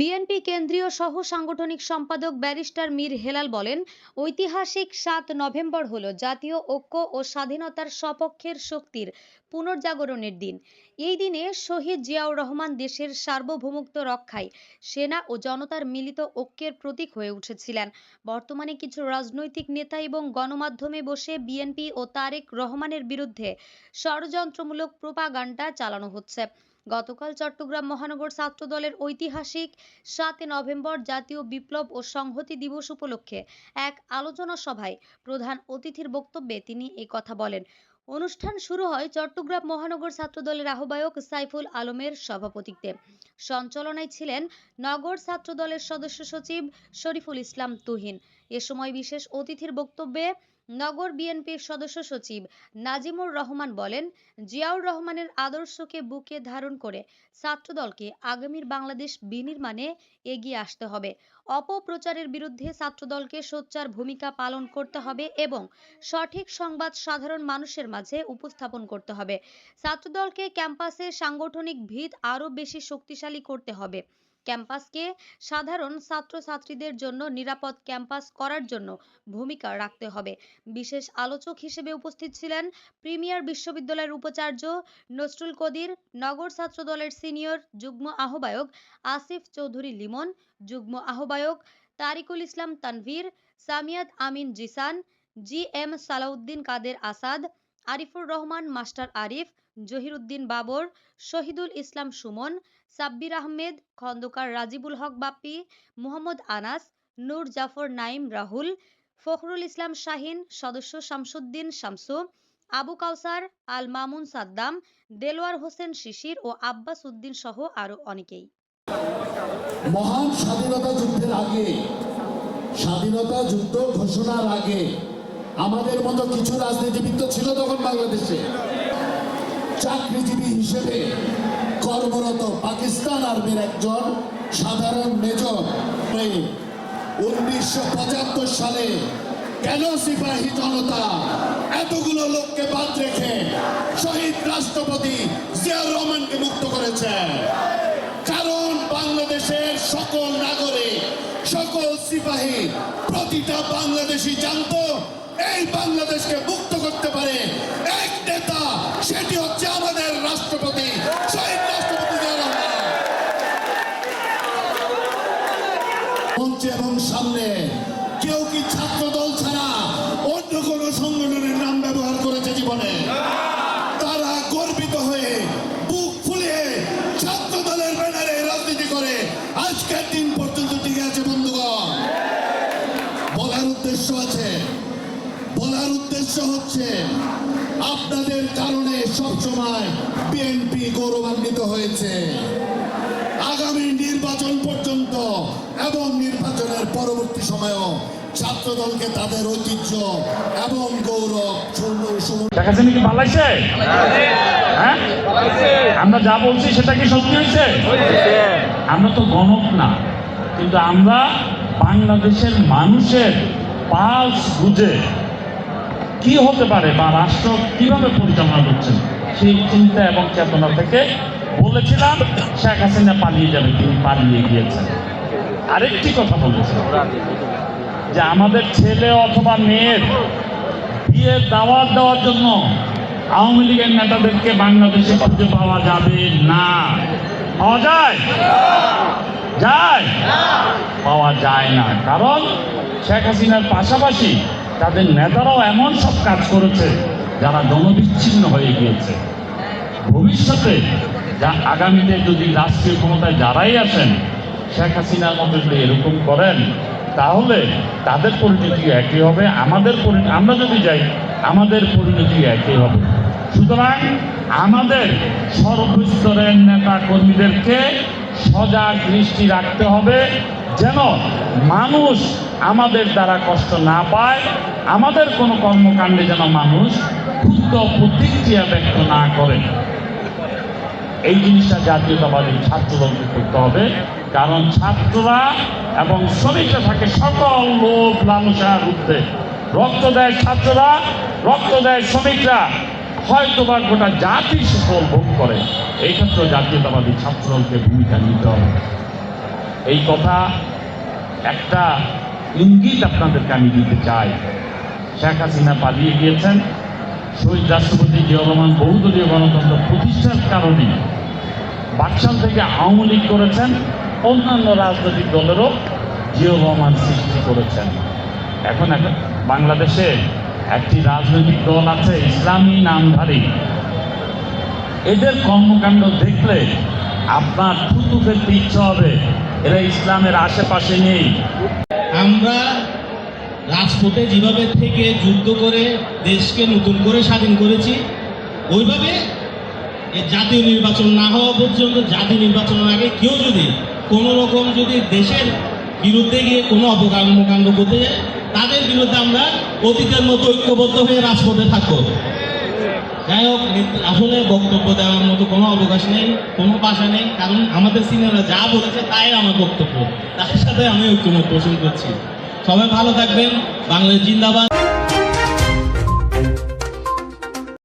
BNP কেন্দ্রীয় সহ সাংগঠনিক সম্পাদক ব্যারিস্টার মীর হেলাল বলেন, ঐতিহাসিক সাত নভেম্বর হল জাতীয় ঐক্য ও স্বাধীনতার সপক্ষের শক্তির পুনর্জাগরণের দিন। এই দিনে শহীদ জিয়াউর রহমান দেশের সার্বভৌমত্ব রক্ষায় সেনা ও জনতার মিলিত ঐক্যের প্রতীক হয়ে উঠেছিলেন। বর্তমানে কিছু রাজনৈতিক নেতা এবং গণমাধ্যমে বসে বিএনপি ও তারেক রহমানের বিরুদ্ধে ষড়যন্ত্রমূলক প্রোপাগান্ডা চালানো হচ্ছে। গতকাল চট্টগ্রাম মহানগর ছাত্র দলের ঐতিহাসিক সাতই নভেম্বর জাতীয় বিপ্লব ও সংহতি দিবস উপলক্ষে এক আলোচনা সভায় প্রধান অতিথির বক্তব্যে তিনি এ কথা বলেন। অনুষ্ঠান শুরু হয় চট্টগ্রাম মহানগর ছাত্রদলের আহ্বায়ক সাইফুল আলমের সভাপতিত্বে। সঞ্চালনায় ছিলেন নগর ছাত্রদলের সদস্য সচিব শরীফুল ইসলাম তুহিন। এ সময় বিশেষ অতিথির বক্তব্যে নগর বিএনপির সদস্য সচিব নাজিমুর রহমান বলেন, জিয়াউর রহমানের আদর্শকে বুকে ধারণ করে ছাত্রদলকে আগামীর বাংলাদেশ বিনির্মাণে এগিয়ে আসতে হবে। অপপ্রচারের বিরুদ্ধে ছাত্রদলকে সোচ্চার ভূমিকা পালন করতে হবে এবং সঠিক সংবাদ সাধারণ মানুষের মাঝে উপস্থাপন করতে হবে। ছাত্রদলকে ক্যাম্পাসে সাংগঠনিক ভিত আরও বেশি শক্তিশালী করতে হবে। ক্যাম্পাসকে সাধারণ ছাত্রছাত্রীদের জন্য নিরাপদ ক্যাম্পাস করার জন্য ভূমিকা রাখতে হবে। বিশেষ আলোচক হিসেবে উপস্থিত ছিলেন প্রিমিয়ার বিশ্ববিদ্যালয়ের উপাচার্য নসরুল কদির, নগর ছাত্র দলের সিনিয়র যুগ্ম আহ্বায়ক আসিফ চৌধুরী লিমন, যুগ্ম আহ্বায়ক Tarikul Islam Tanvir, Samiyat Amin Jisan, G M Salauddin Kader Asad Arifur Rahman, master Arif, Zahiruddin Babar, Shahidul Islam Sumon, Sabbir Ahmed, Khandakar Rajibul Haque Bappi, Mohammad Anas, Noor Jafar Naim Rahul, Fakhrul Islam Shahin, সদস্য শামসুদ্দিন শামসু, আবু কাউসার, আল মামুন সাদ্দাম, দেলোয়ার হোসেন শিশির ও আব্বাস উদ্দিন সহ আরও অনেকেই। মহান স্বাধীনতা যুদ্ধের আগে, স্বাধীনতা যুদ্ধ ঘোষণার আগে আমাদের মতো কিছু রাজনীতিবিদ তো ছিল তখন বাংলাদেশে। চাকরিজীবী হিসেবে কর্মরত পাকিস্তান আর্মির একজন সাধারণ মেজর উনিশশো পঁচাত্তর সালে কেন সিপাহী জনতা এতগুলো লোককে বাদ রেখে শহীদ রাষ্ট্রপতি জিয়াউর রহমানকে মুক্ত করেছে? কারণ বাংলাদেশের সকল নাগরিক, সকল সিপাহী, প্রতিটা বাংলাদেশি জানতো এই বাংলাদেশকে মুক্ত করতে পারে এক নেতা, সেটি হচ্ছে আমাদের রাষ্ট্রপতি, শহীদ রাষ্ট্রপতি মঞ্চে এবং সামনে কেউ কি ছাত্র দল ছাড়া অন্য কোনো সংগঠনের নাম ব্যবহার করেছে জীবনে? তারা গর্বিত হয়ে বুক ফুলিয়ে ছাত্র দলের ব্যানারে রাজনীতি করে। আজকের দিন পর্যন্ত টিকে আছে, বন্ধুগণ। বলার উদ্দেশ্য আছে বলার উদ্দেশ্য হচ্ছে, আপনাদের কারণে সবসময় বিএনপি গৌরবান্বিত হয়েছে। আগামী নির্বাচন পর্যন্ত এবং নির্বাচনের পরবর্তী সময়েও ছাত্র দলকে তাদের ঐতিহ্য এবং গৌরব সুন্দর- সুমন দেখা যাচ্ছে কি পালাইছে হ্যাঁ? আমরা যা বলছি সেটা কি সত্যি হয়েছে? আমরা তো গণক না, কিন্তু আমরা বাংলাদেশের মানুষের পালস বুঝে কি হতে পারে বা রাষ্ট্র কীভাবে পরিচালনা করছেন সেই চিন্তা এবং চেতনা থেকে বলেছিলাম, শেখ হাসিনা পালিয়ে যাবে, তিনি পালিয়ে গিয়েছেন। আরেকটি কথা বলেছেন যে আমাদের ছেলে অথবা মেয়ের বিয়ের দাওয়াত দেওয়ার জন্য আওয়ামী লীগের নেতাদেরকে বাংলাদেশে খুঁজে পাওয়া যাবে না। পাওয়া যায়? যায়? পাওয়া যায় না। কারণ শেখ হাসিনার পাশাপাশি তাদের নেতারাও এমন সব কাজ করেছে যারা জনবিচ্ছিন্ন হয়ে গিয়েছে। ভবিষ্যতে যা আগামীতে যদি রাষ্ট্রীয় ক্ষমতায় যারাই আসেন, শেখ হাসিনার মতো যদি এরকম করেন, তাহলে তাদের পরিণতি একই হবে, আমাদের আমরা যদি যাই, আমাদের পরিণতি একই হবে। সুতরাং আমাদের সর্বস্তরের নেতা কর্মীদেরকে সজাগ দৃষ্টি রাখতে হবে, যেন মানুষ আমাদের দ্বারা কষ্ট না পায় আমাদের কোনো কর্মকাণ্ডে যেন মানুষ ক্ষুদ্র প্রতিক্রিয়া ব্যক্ত না করে। এই জিনিসটা জাতীয়তাবাদী ছাত্রদলকে করতে হবে। কারণ ছাত্ররা এবং শ্রমিকরা থাকে সকল লোভ লালসার ঊর্ধ্বে রক্ত দেয় ছাত্ররা, রক্ত দেয় শ্রমিকরা। হয়তো বা গোটা জাতি সুফল ভোগ করে। এই ক্ষেত্রে জাতীয়তাবাদী ছাত্রদলকে ভূমিকা নিতে হবে। এই কথা একটা ইঙ্গিত আপনাদেরকে আমি দিতে চাই। শেখ হাসিনা পালিয়ে গিয়েছেন। শহীদ রাষ্ট্রপতি জিয়া রহমান বহুদলীয় গণতন্ত্র প্রতিষ্ঠার কারণে বাকশাল থেকে আওয়ামী লীগ করেছেন, অন্যান্য রাজনৈতিক দলেরও জিয়া রহমান সৃষ্টি করেছেন। এখন এখন বাংলাদেশে একটি রাজনৈতিক দল আছে, ইসলামী নামধারী। এদের কর্মকাণ্ড দেখলে আপনার থুতু ফেলতে ইচ্ছা হবে। এরা ইসলামের আশেপাশে নেই। আমরা রাজপথে যেভাবে থেকে যুদ্ধ করে দেশকে নতুন করে স্বাধীন করেছি, ওইভাবে জাতীয় নির্বাচন না হওয়া পর্যন্ত জাতীয় নির্বাচনের আগে কেউ যদি কোনো রকম যদি দেশের বিরুদ্ধে গিয়ে কোনো অপকর্মকাণ্ড করতে যায়, তাদের বিরুদ্ধে আমরা অতীতের মতো ঐক্যবদ্ধ হয়ে রাজপথে থাকব। যাই হোক আসলে বক্তব্য দেওয়ার মতো কোনো অবকাশ নেই, কোনো ভাষা নেই, কারণ আমাদের সিনিয়ররা যা বলেছে তাই আমার বক্তব্য। তার সাথে আমি ঐক্যমত পোষণ করছি। সবাই ভালো থাকবেন। বাংলাদেশ জিন্দাবাদ।